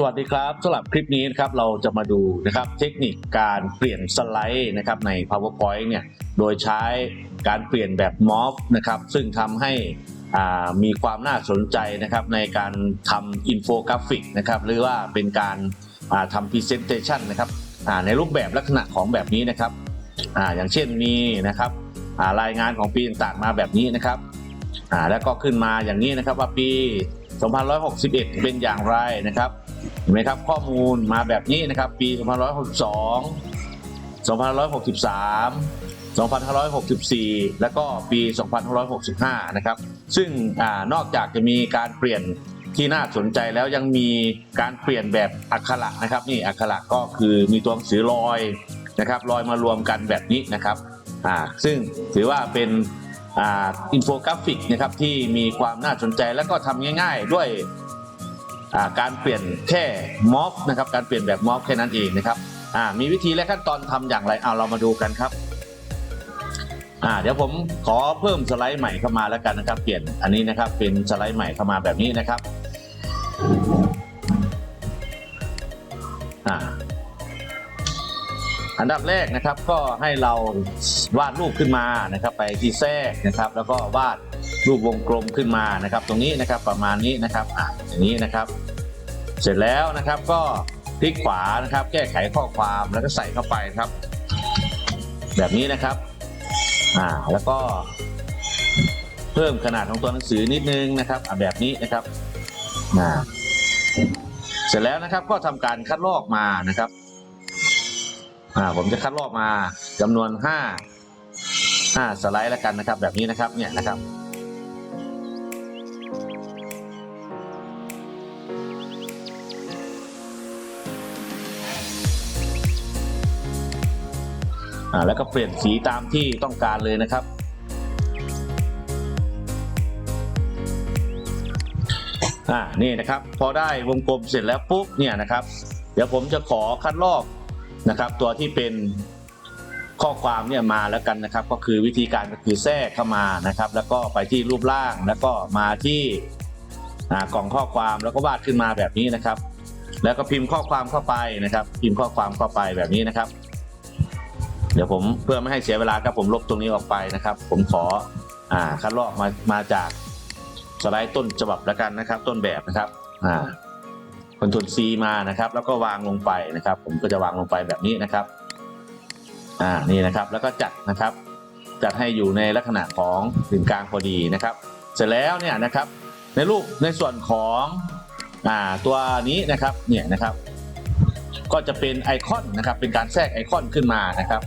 สวัสดีครับสำหรับคลิปนี้นะครับเราจะมาดูนะครับเทคนิคการเปลี่ยนสไลด์นะครับใน PowerPoint เนี่ยโดยใช้การเปลี่ยนแบบมอฟนะครับซึ่งทำให้อ่ามีความน่าสนใจนะครับในการทำอินโฟกราฟิกนะครับหรือว่าเป็นการาทำพรีเซนเตชันนะครับในรูปแบบลักษณะของแบบนี้นะครับอ่าอย่างเช่นมีนะครับอ่ารายงานของปีต่างๆมาแบบนี้นะครับอ่าแล้วก็ขึ้นมาอย่างนี้นะครับว่าปี 2561 เป็นอย่างไรนะครับเห็นไหมครับข้อมูลมาแบบนี้นะครับปี 2562 2563 2564 แล้วก็ปี 2565 นะครับ ซึ่งอนอกจากจะมีการเปลี่ยนที่น่าสนใจแล้วยังมีการเปลี่ยนแบบอักขระนะครับ นี่อักขระก็คือมีตัวหนังสือลอยนะครับลอยมารวมกันแบบนี้นะครับ ซึ่งถือว่าเป็น อินโฟกราฟิกนะครับที่มีความน่าสนใจแล้วก็ทำง่าย ๆ ด้วยการเปลี่ยนแค่มอฟนะครับการเปลี่ยนแบบมอฟแค่นั้นเองนะครับมีวิธีและขั้นตอนทำอย่างไรเอาเรามาดูกันครับเดี๋ยวผมขอเพิ่มสไลด์ใหม่เข้ามาแล้วกันนะครับ เปลี่ยนอันนี้นะครับเป็นสไลด์ใหม่เข้ามาแบบนี้นะครับ อันดับแรกนะครับก็ให้เราวาดรูปขึ้นมานะครับ ไปที่แทรกนะครับ แล้วก็วาดรูปวงกลมขึ้นมานะครับ ตรงนี้นะครับประมาณนี้นะครับอ่าอย่างนี้นะครับ เสร็จแล้วนะครับก็คลิกขวานะครับ แก้ไขข้อความแล้วก็ใส่เข้าไปครับ แบบนี้นะครับอ่าแล้วก็ เพิ่มขนาดของตัวหนังสือนิดนึงนะครับอ่าแบบนี้นะครับอ่าเสร็จแล้วนะครับก็ทำการคัดลอกมานะครับ อ่าผมจะคัดลอกมาจำนวน5 5สไลด์แล้วกันนะครับ แบบนี้นะครับเนี่ยนะครับอ่าแล้วก็เปลี่ยนสีตามที่ต้องการเลยนะครับอ่านี่นะครับ พอได้วงกลมเสร็จแล้วปุ๊บเนี่ยนะครับ เดี๋ยวผมจะขอคัดลอก นะครับ ตัวที่เป็นข้อความเนี่ยมาแล้วกันนะครับ ก็คือวิธีการก็คือแทรกเข้ามานะครับ แล้วก็ไปที่รูปร่างแล้วก็มาที่กล่องข้อความแล้วก็วาดขึ้นมาแบบนี้นะครับ แล้วก็พิมพ์ข้อความเข้าไปนะครับ พิมพ์ข้อความเข้าไปแบบนี้นะครับ เดี๋ยวผมเพื่อไม่ให้เสียเวลาครับผมลบตรงนี้ออกไปนะครับ ผมขออ่าคัดลอกมามาจากสไลด์ต้นฉบับแล้วกันนะครับ ต้นแบบนะครับอ่า คอนโทรล C มานะครับ แล้วก็วางลงไปนะครับ ผมก็จะวางลงไปแบบนี้นะครับ อ่านี่นะครับ แล้วก็จัดนะครับ จัดให้อยู่ในลักษณะของถึงกลางพอดีนะครับ เสร็จแล้วเนี่ยนะครับ ในรูปในส่วนของอ่าตัวนี้นะครับเนี่ยนะครับ ก็จะเป็นไอคอนนะครับ เป็นการแทรกไอคอนขึ้นมานะครับ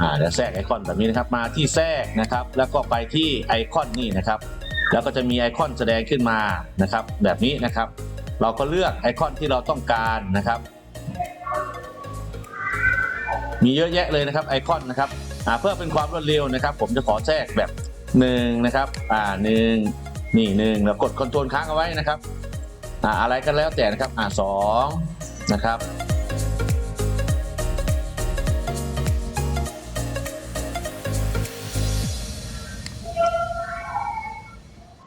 อ่าเดี๋ยวแทรกไอคอนแบบนี้นะครับ มาที่แทรกนะครับ แล้วก็ไปที่ไอคอนนี่นะครับ แล้วก็จะมีไอคอนแสดงขึ้นมานะครับ แบบนี้นะครับ เราก็เลือกไอคอนที่เราต้องการนะครับ มีเยอะแยะเลยนะครับไอคอนนะครับเพื่อเป็นความรวดเร็วนะครับ ผมจะขอแทรกแบบหนึ่งนะครับ อ่าหนึ่งนี่หนึ่งแล้วกดคอนโทรลค้างเอาไว้นะครับ อ่าอะไรก็แล้วแต่นะครับ อ่าสองนะครับ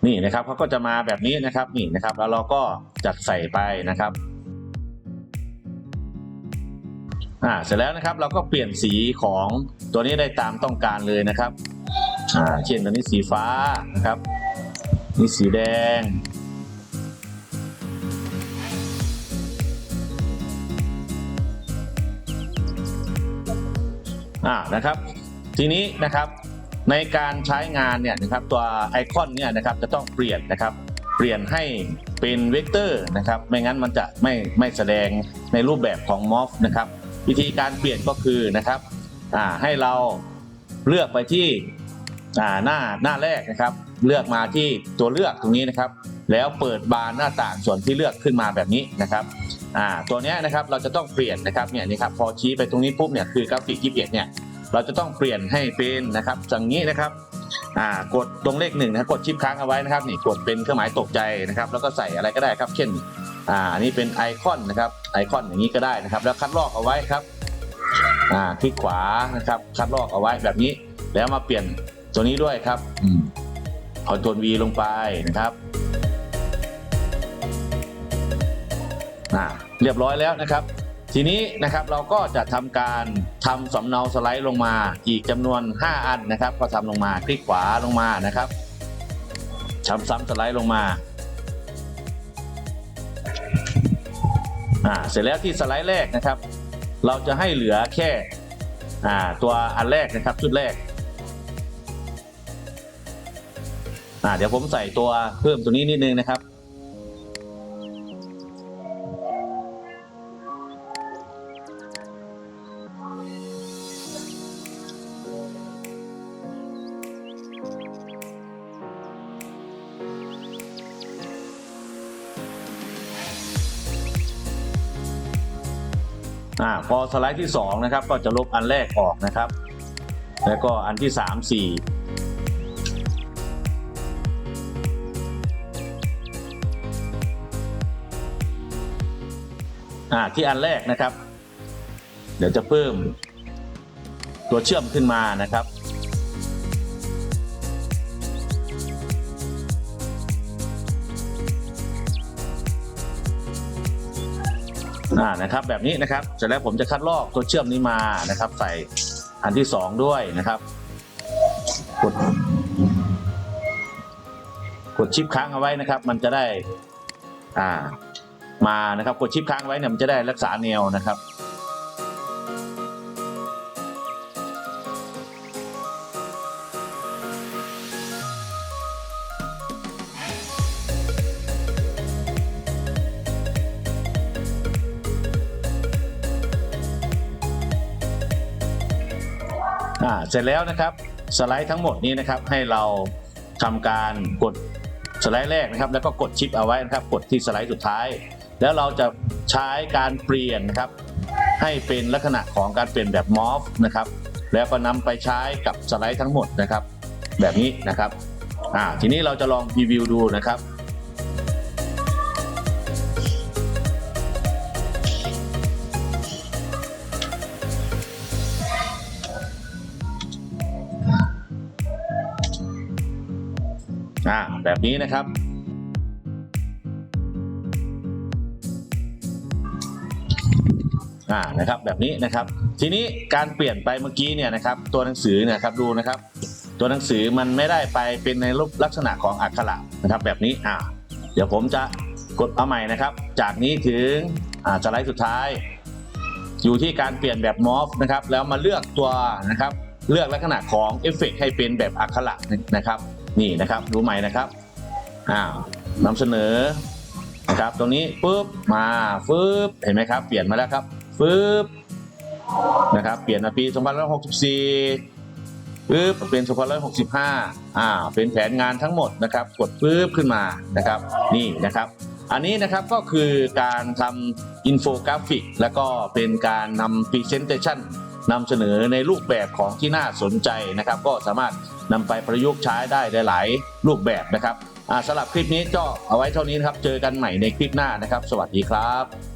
นี่นะครับเขาก็จะมาแบบนี้นะครับนี่นะครับ แล้วเราก็จัดใส่ไปนะครับอ่าเสร็จแล้วนะครับเราก็เปลี่ยนสีของตัวนี้ได้ตามต้องการเลยนะครับอ่าเช่นตัวนี้สีฟ้านะครับนี่สีแดงอ่านะครับ ทีนี้นะครับ ในการใช้งานเนี่ยนะครับตัวไอคอนเนี่ยนะครับจะต้องเปลี่ยนนะครับเปลี่ยนให้เป็นเวกเตอร์นะครับไม่งั้นมันจะไม่ไม่แสดงในรูปแบบของมอฟนะครับวิธีการเปลี่ยนก็คือนะครับอ่าให้เราเลือกไปที่อ่าหน้าหน้าแรกนะครับ เลือกมาที่ตัวเลือกตรงนี้นะครับ แล้วเปิดบานหน้าต่างส่วนที่เลือกขึ้นมาแบบนี้นะครับอ่าตัวนี้นะครับเราจะต้องเปลี่ยนนะครับเนี่ยนี่ครับพอชี้ไปตรงนี้ปุ๊บเนี่ยคือกราฟิกที่เปลี่ยนเนี่ย เราจะต้องเปลี่ยนให้เป็นนะครับอย่างนี้นะครับอ่ากดตรงเลขหนึ่งนะกดชิปค้างเอาไว้นะครับนี่กดเป็นเครื่องหมายตกใจนะครับ แล้วก็ใส่อะไรก็ได้ครับ เช่นอ่าอันนี้เป็นไอคอนนะครับไอคอนอย่างนี้ก็ได้นะครับ แล้วคัดลอกเอาไว้ครับอ่าคลิกขวานะครับ คัดลอกเอาไว้แบบนี้ แล้วมาเปลี่ยนตัวนี้ด้วยครับอืมคอนโทรล V ลงไปนะครับเรียบร้อยแล้วนะครับ ทีนี้นะครับเราก็จะทำการทำสำเนาสไลด์ลงมา อีกจำนวน 5 อันนะครับ ก็ทำลงมาคลิกขวาลงมานะครับทำซ้ำสไลด์ลงมาอ่าเสร็จแล้วที่สไลด์แรกนะครับ เราจะให้เหลือแค่อ่าตัวอันแรกนะครับชุดแรกอ่าเดี๋ยวผมใส่ตัวเพิ่มตัวนี้นิดนึงนะครับ อ่าพอสไลด์ที่สองนะครับก็จะลบอันแรกออกนะครับ แล้วก็อันที่สามสี่อ่าที่อันแรกนะครับ เดี๋ยวจะเพิ่มตัวเชื่อมขึ้นมานะครับ อ่านะครับแบบนี้นะครับเสร็จแล้วผมจะคัดลอกตัวเชื่อมนี้มานะครับ ใส่อันที่สองด้วยนะครับ กด กดชิปค้างเอาไว้นะครับ มันจะได้อ่ามานะครับ กดชิปค้างไว้เนี่ยมันจะได้รักษาแนวนะครับ เสร็จแล้วนะครับสไลด์ทั้งหมดนี้นะครับให้เราทำการกดสไลด์แรกนะครับ แล้วก็กดชิปเอาไว้นะครับ กดที่สไลด์สุดท้าย แล้วเราจะใช้การเปลี่ยนนะครับ ให้เป็นลักษณะของการเปลี่ยนแบบมอฟนะครับ แล้วก็นำไปใช้กับสไลด์ทั้งหมดนะครับ แบบนี้นะครับอ่าทีนี้เราจะลองพรีวิวดูนะครับ อ่าแบบนี้นะครับ อ่านะครับแบบนี้นะครับ ทีนี้การเปลี่ยนไปเมื่อกี้เนี่ยนะครับ ตัวหนังสือเนี่ยครับดูนะครับ ตัวหนังสือมันไม่ได้ไปเป็นในรูปลักษณะของอักขระนะครับ แบบนี้อ่าเดี๋ยวผมจะกดเอาใหม่นะครับ จากนี้ถึงอ่าสไลด์สุดท้าย อยู่ที่การเปลี่ยนแบบมอฟนะครับ แล้วมาเลือกตัวนะครับ เลือกลักษณะของเอฟเฟกต์ให้เป็นแบบอักขระนะครับ นี่นะครับดูใหม่นะครับอ้าวนำเสนอนะครับตรงนี้ปุ๊บมาฟึบเห็นไหมครับ เปลี่ยนมาแล้วครับฟึบนะครับเปลี่ยนมาปี2564ปึ๊บเป็น2565อ่าเป็นแผนงานทั้งหมดนะครับ กดปึ๊บขึ้นมานะครับ นี่นะครับอันนี้นะครับก็คือการทำอินโฟกราฟิก แล้วก็เป็นการนำพรีเซนเตชันนำเสนอในรูปแบบของที่น่าสนใจนะครับ ก็สามารถ นำไปประยุกต์ใช้ได้หลาย ๆ รูปแบบนะครับสำหรับคลิปนี้ก็เอาไว้เท่านี้นะครับ เจอกันใหม่ในคลิปหน้านะครับ สวัสดีครับ